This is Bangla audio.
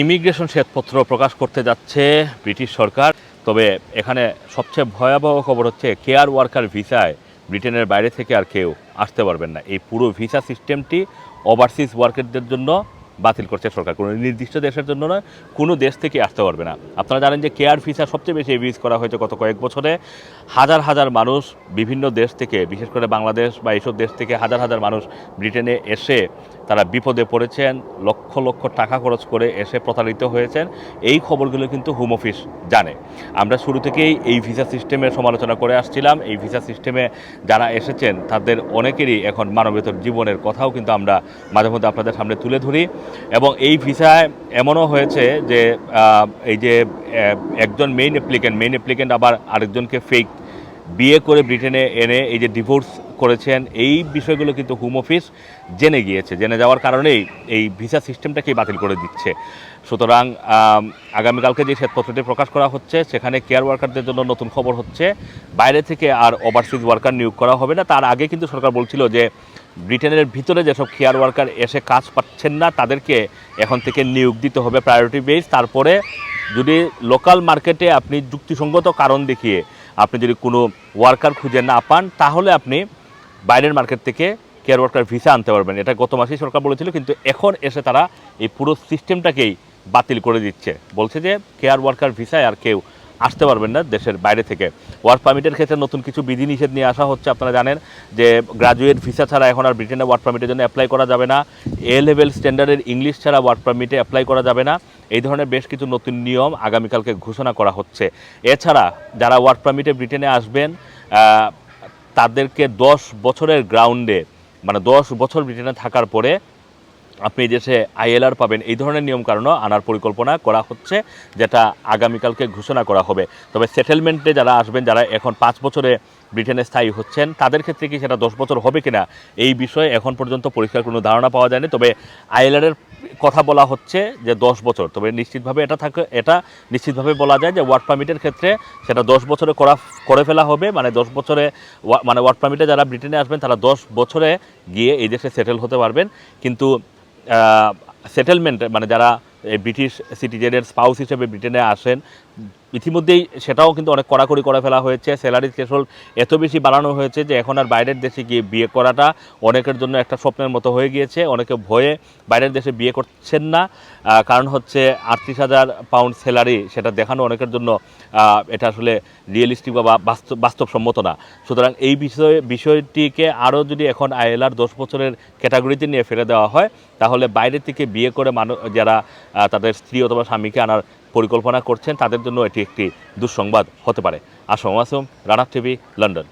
ইমিগ্রেশন শ্বেতপত্র প্রকাশ করতে যাচ্ছে ব্রিটিশ সরকার। তবে এখানে সবচেয়ে ভয়াবহ খবর হচ্ছে, কেয়ার ওয়ার্কার ভিসায় ব্রিটেনের বাইরে থেকে আর কেউ আসতে পারবেন না। এই পুরো ভিসা সিস্টেমটি ওভারসিজ ওয়ার্কারদের জন্য বাতিল করছে সরকার। কোনো নির্দিষ্ট দেশের জন্য নয়, কোনো দেশ থেকে আসতে পারবে না। আপনারা জানেন যে কেয়ার ভিসা সবচেয়ে বেশি ইউজ করা হয়েছে গত কয়েক বছরে। হাজার হাজার মানুষ বিভিন্ন দেশ থেকে, বিশেষ করে বাংলাদেশ বা এইসব দেশ থেকে হাজার হাজার মানুষ ব্রিটেনে এসে তারা বিপদে পড়েছেন, লক্ষ লক্ষ টাকা খরচ করে এসে প্রতারিত হয়েছেন। এই খবরগুলো কিন্তু হোম অফিস জানে। আমরা শুরু থেকেই এই ভিসা সিস্টেমের সমালোচনা করে আসছিলাম। এই ভিসা সিস্টেমে যারা এসেছেন, তাদের অনেকেরই এখন মানবেতর জীবনের কথাও কিন্তু আমরা মাঝে মধ্যে আপনাদের সামনে তুলে ধরি। এবং এই ভিসায় এমনও হয়েছে যে এই যে একজন মেইন অ্যাপ্লিকেন্ট মেইন অ্যাপ্লিকেন্ট আবার আরেকজনকে ফেক বিয়ে করে ব্রিটেনে এনে এই যে ডিভোর্স করেছেন, এই বিষয়গুলো কিন্তু হোম অফিস জেনে গিয়েছে। জেনে যাওয়ার কারণেই এই ভিসা সিস্টেমটাকেই বাতিল করে দিচ্ছে। সুতরাং আগামীকালকে যে শ্বেতপত্রটি প্রকাশ করা হচ্ছে, সেখানে কেয়ার ওয়ার্কারদের জন্য নতুন খবর হচ্ছে। বাইরে থেকে আর ওভারসিজ ওয়ার্কার নিয়োগ করা হবে না। তার আগে কিন্তু সরকার বলছিল যে, ব্রিটেনের ভিতরে যেসব কেয়ার ওয়ার্কার এসে কাজ পাচ্ছেন না, তাদেরকে এখন থেকে নিয়োগ দিতে হবে প্রায়োরিটি বেস তারপরে যদি লোকাল মার্কেটে আপনি যুক্তিসঙ্গত কারণ দেখিয়ে আপনি যদি কোনো ওয়ার্কার খুঁজে না পান, তাহলে আপনি বাইরের মার্কেট থেকে কেয়ার ওয়ার্কার ভিসা আনতে পারবেন। এটা গত মাসেই সরকার বলেছিল, কিন্তু এখন এসে তারা এই পুরো সিস্টেমটাকেই বাতিল করে দিচ্ছে। বলছে যে কেয়ার ওয়ার্কার ভিসায় আর কেউ আসতে পারবেন না দেশের বাইরে থেকে। ওয়ার্ক পারমিটের ক্ষেত্রে নতুন কিছু বিধিনিষেধ নিয়ে আসা হচ্ছে, আপনারা জানেন যে গ্রাজুয়েট ভিসা ছাড়া এখন আর ব্রিটেনে ওয়ার্ক পারমিটের জন্য অ্যাপ্লাই করা যাবে না। এ লেভেল স্ট্যান্ডার্ডের ইংলিশ ছাড়া ওয়ার্ক পারমিটে অ্যাপ্লাই করা যাবে না। এই ধরনের বেশ কিছু নতুন নিয়ম আগামীকালকে ঘোষণা করা হচ্ছে। এছাড়া যারা ওয়ার্ক পারমিটে ব্রিটেনে আসবেন তাদেরকে দশ বছরের গ্রাউন্ডে মানে দশ বছর ব্রিটেনে থাকার পরে আপনি দেশে আইএলআর পাবেন, এই ধরনের নিয়ম নিয়মকানুনও আনার পরিকল্পনা করা হচ্ছে, যেটা আগামীকালকে ঘোষণা করা হবে। তবে সেটেলমেন্টে যারা আসবেন, যারা এখন পাঁচ বছরে ব্রিটেনে স্থায়ী হচ্ছেন, তাদের ক্ষেত্রে কি সেটা দশ বছর হবে কিনা, এই বিষয়ে এখন পর্যন্ত পরিষ্কার কোনো ধারণা পাওয়া যায়নি। তবে আইএলআরের কথা বলা হচ্ছে যে দশ বছর। তবে নিশ্চিতভাবে এটা থাকে, এটা নিশ্চিতভাবে বলা যায় যে ওয়ার্ক পারমিটের ক্ষেত্রে সেটা দশ বছরে করা, করে ফেলা হবে। মানে দশ বছরে মানে ওয়ার্ক পারমিটে যারা ব্রিটেনে আসবেন, তারা দশ বছরে গিয়ে এই দেশে সেটেল হতে পারবেন। কিন্তু সেটেলমেন্ট মানে যারা ব্রিটিশ সিটিজেনের স্পাউস হিসেবে ব্রিটেনে আসেন ইতিমধ্যেই সেটাও কিন্তু অনেক কড়াকড়ি করে ফেলা হয়েছে। স্যালারি থ্রেশহোল্ড এত বেশি বাড়ানো হয়েছে যে এখন আর বাইরের দেশে গিয়ে বিয়ে করাটা অনেকের জন্য একটা স্বপ্নের মতো হয়ে গিয়েছে। অনেকে ভয়ে বাইরের দেশে বিয়ে করছেন না। কারণ হচ্ছে আটত্রিশ হাজার পাউন্ড স্যালারি সেটা দেখানো অনেকের জন্য এটা আসলে রিয়েলিস্টিক বা বাস্তব, বাস্তবসম্মত না। সুতরাং এই বিষয়ে, বিষয়টিকে আরও যদি এখন আইএলআর দশ বছরের ক্যাটাগরিতে নিয়ে ফেলে দেওয়া হয়, তাহলে বাইরে থেকে বিয়ে করে মানুষ যারা তাদের স্ত্রী অথবা স্বামীকে আনার পরিকল্পনা করছেন তাদের জন্য এটি একটি দুঃসংবাদ হতে পারে। Assam Assam Rana TV London.